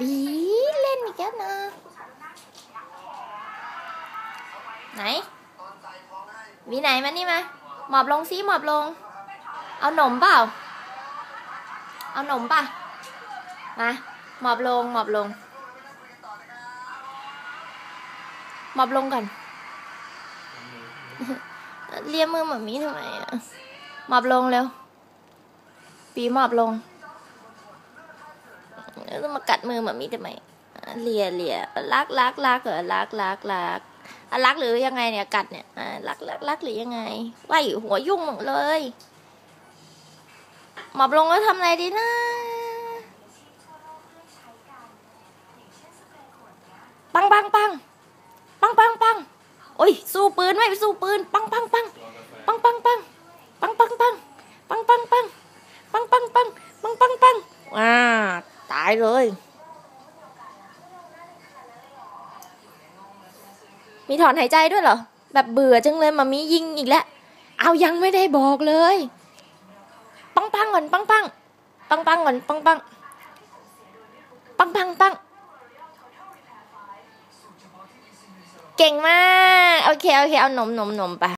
ดีเล่นอีกแล้วนะ ไหนวีไหนมานี่มาหมอบลงซิหมอบลง เอาหนมเปล่า เอาหนมป่ะ มา หมอบลงหมอบลง หมอบลงก่อนเลียมือหมามีทำไมอะหมอบลงเร็ว ปีหมอบลง แล้วจะมากัดมือหมามีทำไมเลียเลียลักลักลักเหรอลักลักลักอะลักหรือยังไงเนี่ยกัดเนี่ยอะลักลักลักหรือยังไงว่ายหัวยุ่งหมดเลยหมอบลงแล้วทำอะไรดีนะปังปังปังปังปังปังโอ้ยสู้ปืนไม่สู้ปืนปังปังปังปังปังปังปังปังปังปังปังปังปังปังปังปังปังปังอ่าายเลย มีถอนหายใจด้วยเหรอ แบบเบื่อจังเลยมามียิงอีกแล้ว เอายังไม่ได้บอกเลย ปังปังก่อนปังปังปังปังก่อนปังปังปังปังปังเก่งมาก โอเค โอเค เอานมนมนมไป